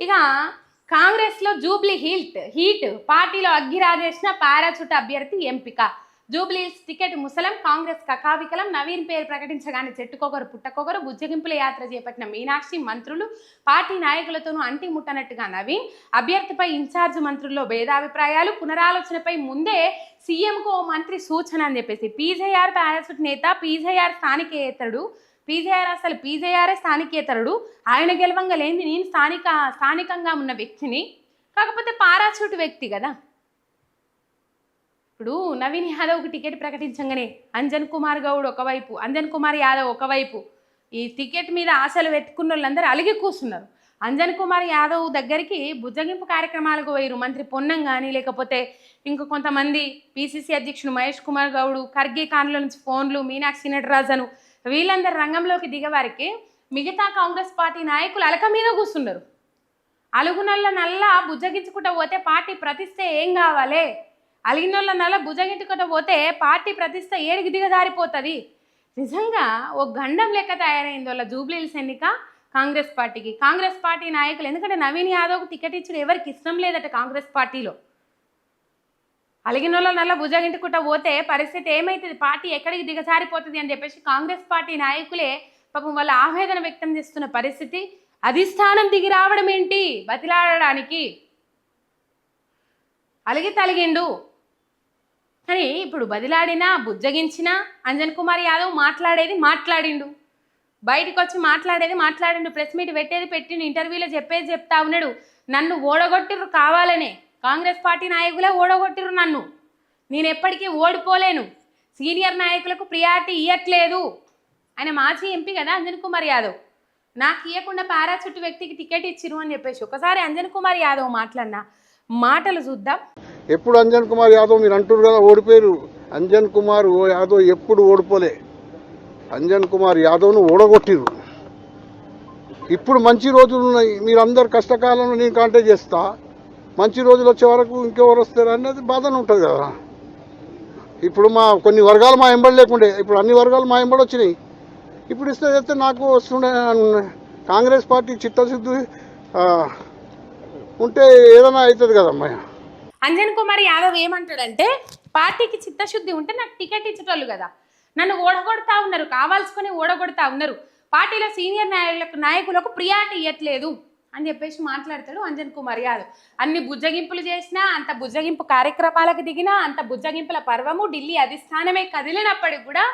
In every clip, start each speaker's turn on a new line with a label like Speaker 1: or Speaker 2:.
Speaker 1: ఇక కాంగ్రెస్లో Jubilee హీల్ట్ heat పార్టీలో అగ్గిరాజేసిన పారాచూట అభ్యర్థి ఎంపిక. జూబ్లీ హిల్స్ టికెట్ ముసలం కాంగ్రెస్ కకావికలం నవీన్ పేరు ప్రకటించగానే చెట్టుకొకరు పుట్టకొకరు బుజ్జగింపుల యాత్ర చేపట్టిన మీనాక్షి మంత్రులు పార్టీ నాయకులతోనూ అంటి ముట్టనట్టుగా నవీన్ అభ్యర్థిపై ఇన్ఛార్జ్ మంత్రుల్లో భేదాభిప్రాయాలు పునరాలోచనపై ముందే సీఎంకు ఓ మంత్రి సూచన అని చెప్పేసి. పీజేఆర్ పారాచూట్ నేత పీజేఆర్ స్థానికేతరుడు పీజేఆర్ అసలు పీజేఆరే స్థానికేతరుడు. ఆయన గెలవంగా లేని నేను స్థానిక స్థానికంగా ఉన్న వ్యక్తిని. కాకపోతే పారాచూటు వ్యక్తి కదా. ఇప్పుడు నవీన్ యాదవ్కి టికెట్ ప్రకటించగానే అంజన్ కుమార్ గౌడ్ ఒకవైపు అంజన్ కుమార్ యాదవ్ ఒకవైపు ఈ టికెట్ మీద ఆశలు పెట్టుకున్న వాళ్ళందరూ అలిగి కూర్చున్నారు. అంజన్ కుమార్ యాదవ్ దగ్గరికి బుజ్జగింపు కార్యక్రమాలకు పోయారు మంత్రి పొన్నం కానీ లేకపోతే ఇంకా కొంతమంది పీసీసీ అధ్యక్షుడు మహేష్ కుమార్ గౌడ్ ఖర్గే కాన్ల నుంచి ఫోన్లు మీనాక్షి నటరాజను వీళ్ళందరూ రంగంలోకి దిగవారికి మిగతా కాంగ్రెస్ పార్టీ నాయకులు అలక మీద కూర్చున్నారు. అలుగునల్ల నల్ల బుజ్జగించుకుంటూ పోతే పార్టీ ప్రతిష్ట ఏం కావాలి? అలిగినోళ్ళ నల్ల బుజ్జగించుకుంటూ పోతే పార్టీ ప్రతిష్ట ఏడికి దిగజారిపోతుంది. నిజంగా ఓ గండం లెక్క తయారైంది వాళ్ళ జూబ్లీల్స్ ఎన్నిక కాంగ్రెస్ పార్టీకి. కాంగ్రెస్ పార్టీ నాయకులు ఎందుకంటే నవీన్ యాదవ్కు టికెట్ ఇచ్చిన ఎవరికి ఇష్టం లేదట కాంగ్రెస్ పార్టీలో. అలిగినోళ్ళ నల్ల భుజగింటుకుంటా పోతే పరిస్థితి ఏమైతుంది? పార్టీ ఎక్కడికి దిగజారిపోతుంది అని చెప్పేసి కాంగ్రెస్ పార్టీ నాయకులే పాపం వాళ్ళ ఆవేదన వ్యక్తం చేస్తున్న పరిస్థితి అధిష్టానం దిగి రావడం ఏంటి? బతిలాడడానికి. అలిగి తలిగిండు. కానీ ఇప్పుడు బదిలాడినా బుజ్జగించినా అంజన్ కుమార్ యాదవ్ మాట్లాడేది మాట్లాడిండు. బయటికి వచ్చి మాట్లాడేది మాట్లాడిండు. ప్రెస్ మీట్ పెట్టేది పెట్టిండు. ఇంటర్వ్యూలో చెప్పేది చెప్తా ఉన్నాడు. నన్ను ఓడగొట్టిర్రు కావాలనే. కాంగ్రెస్ పార్టీ నాయకులే ఓడగొట్టిర్రు నన్ను. నేను ఎప్పటికీ ఓడిపోలేను. సీనియర్ నాయకులకు ప్రియారిటీ ఇవ్వట్లేదు ఆయన మాజీ ఎంపీ కదా అంజన్ కుమార్ యాదవ్. నాకు ఇవ్వకుండా పారాచుట్టు వ్యక్తికి టికెట్ ఇచ్చిరు అని చెప్పేసి ఒకసారి అంజన్ కుమార్ యాదవ్ మాట్లాడిన మాటలు చూద్దాం.
Speaker 2: ఎప్పుడు అంజన్ కుమార్ యాదవ్ మీరు అంటారు కదా ఓడిపోయారు అంజన్ కుమార్ ఓ యాదవ్ ఎప్పుడు ఓడిపోలే. అంజన్ కుమార్ యాదవ్ను ఓడగొట్టిరు ఇప్పుడు మంచి రోజులు ఉన్నాయి. మీరు అందరు కష్టకాలంలో నేను కాంటాక్ట్ చేస్తా. మంచి రోజులు వచ్చే వరకు ఇంకెవరు వస్తారు అనేది బాధనే ఉంటుంది కదా. ఇప్పుడు మా కొన్ని వర్గాలు మా ఎంబడి లేకుండే ఇప్పుడు అన్ని వర్గాలు మా ఎంబడి వచ్చినాయి. ఇప్పుడు ఇస్తే చెప్తే నాకు వస్తుండే కాంగ్రెస్ పార్టీ చిత్తశుద్ధి ఉంటే ఏదైనా అవుతుంది కదమ్మా
Speaker 1: అంజన్ కుమార్ యాదవ్ ఏమంటాడంటే పార్టీకి చిత్తశుద్ధి ఉంటే నాకు టికెట్ ఇచ్చేటోళ్ళు కదా. నన్ను ఓడగొడతా ఉన్నారు కావాల్సుకొని ఓడగొడతా ఉన్నారు. పార్టీలో సీనియర్ నాయకులకు నాయకులకు ప్రియారిటీ ఇవ్వట్లేదు అని చెప్పేసి మాట్లాడతాడు అంజన్ కుమార్ యాదవ్. అన్ని బుజ్జగింపులు చేసినా అంత బుజ్జగింపు కార్యక్రమాలకు దిగినా అంత బుజ్జగింపుల పర్వము ఢిల్లీ అధిష్టానమే కదిలినప్పటికి కూడా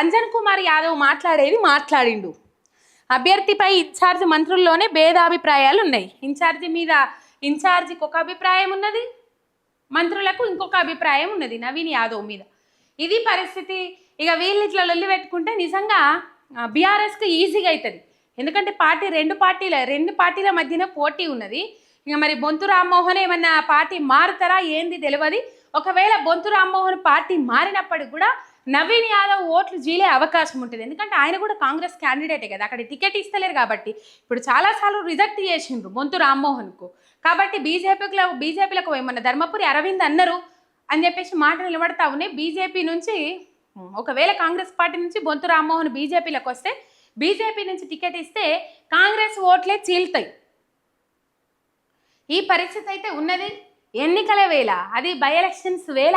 Speaker 1: అంజన్ కుమార్ యాదవ్ మాట్లాడేది మాట్లాడిండు. అభ్యర్థిపై ఇన్ఛార్జ్ మంత్రుల్లోనే భేదాభిప్రాయాలు ఉన్నాయి. ఇన్ఛార్జి మీద ఇన్ఛార్జికి ఒక అభిప్రాయం ఉన్నది మంత్రులకు ఇంకొక అభిప్రాయం ఉన్నది నవీన్ యాదవ్ మీద. ఇది పరిస్థితి. ఇక వీళ్ళు ఇట్లా లొల్లి పెట్టుకుంటే నిజంగా బీఆర్ఎస్కి ఈజీగా అవుతుంది. ఎందుకంటే పార్టీ రెండు పార్టీల రెండు పార్టీల మధ్యన పోటీ ఉన్నది. ఇక మరి బొంతు రామ్మోహన్ ఏమన్నా పార్టీ మారుతారా ఏంది తెలియదు ఒకవేళ బొంతు రామ్మోహన్ పార్టీ మారినప్పటికి కూడా నవీన్ యాదవ్ ఓట్లు జీలే అవకాశం ఉంటుంది. ఎందుకంటే ఆయన కూడా కాంగ్రెస్ క్యాండిడేటే కదా. అక్కడ టికెట్ ఇస్తలేరు కాబట్టి ఇప్పుడు చాలాసార్లు రిజెక్ట్ చేసిండ్రు బొంతు రామ్మోహన్కు. కాబట్టి బీజేపీలో బీజేపీలకు ఏమన్నా ధర్మపురి అరవింద్ అన్నారు అని చెప్పేసి మాట నిలబడతా ఉన్నాయి. బీజేపీ నుంచి ఒకవేళ కాంగ్రెస్ పార్టీ నుంచి బొంతు రామ్మోహన్ బీజేపీలోకి వస్తే బీజేపీ నుంచి టికెట్ ఇస్తే కాంగ్రెస్ ఓట్లే చీల్తాయి. ఈ పరిస్థితి అయితే ఉన్నది. ఎన్నికల వేళ అది బై ఎలక్షన్స్ వేళ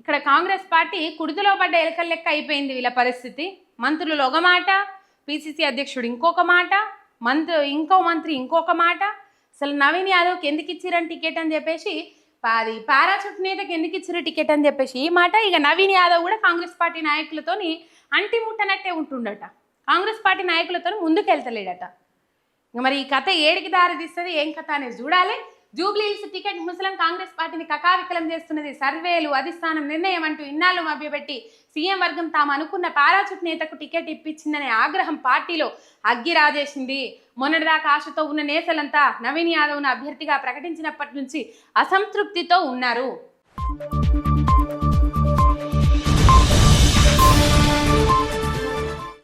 Speaker 1: ఇక్కడ కాంగ్రెస్ పార్టీ కుడితిలో పడ్డ ఎలకల లెక్క అయిపోయింది వీళ్ళ పరిస్థితి. మంత్రులు ఒక మాట పిసిసి అధ్యక్షుడు ఇంకొక మాట మంత్రి ఇంకో మంత్రి ఇంకొక మాట. అసలు నవీన్ యాదవ్కి ఎందుకు ఇచ్చిరని టికెట్ అని చెప్పేసి అది పారాచూట్ నేతకి ఎందుకు ఇచ్చారు టికెట్ అని చెప్పేసి ఈ మాట. ఇక నవీన్ యాదవ్ కూడా కాంగ్రెస్ పార్టీ నాయకులతోని అంటి ముట్టనట్టే ఉంటుండట. కాంగ్రెస్ పార్టీ నాయకులతో ముందుకెళ్తలేడట. ఇంక మరి ఈ కథ ఏడికి దారి తీస్తుంది ఏం కథ అనేది చూడాలి. జూబ్లీహిల్స్ టికెట్ ముసలం కాంగ్రెస్ పార్టీని కకావికలం చేస్తున్నది సర్వేలు అధిష్టానం నిర్ణయం అంటూ ఇన్నాళ్ళు మభ్యపెట్టి సీఎం వర్గం తాము అనుకున్న పారాచుట్ నేతకు టికెట్ ఇప్పించిందనే ఆగ్రహం పార్టీలో అగ్గి రాజేసింది. మొన్నటిదాకా ఆశతో ఉన్న నేతలంతా నవీన్ యాదవ్ను అభ్యర్థిగా ప్రకటించినప్పటి నుంచి అసంతృప్తితో ఉన్నారు.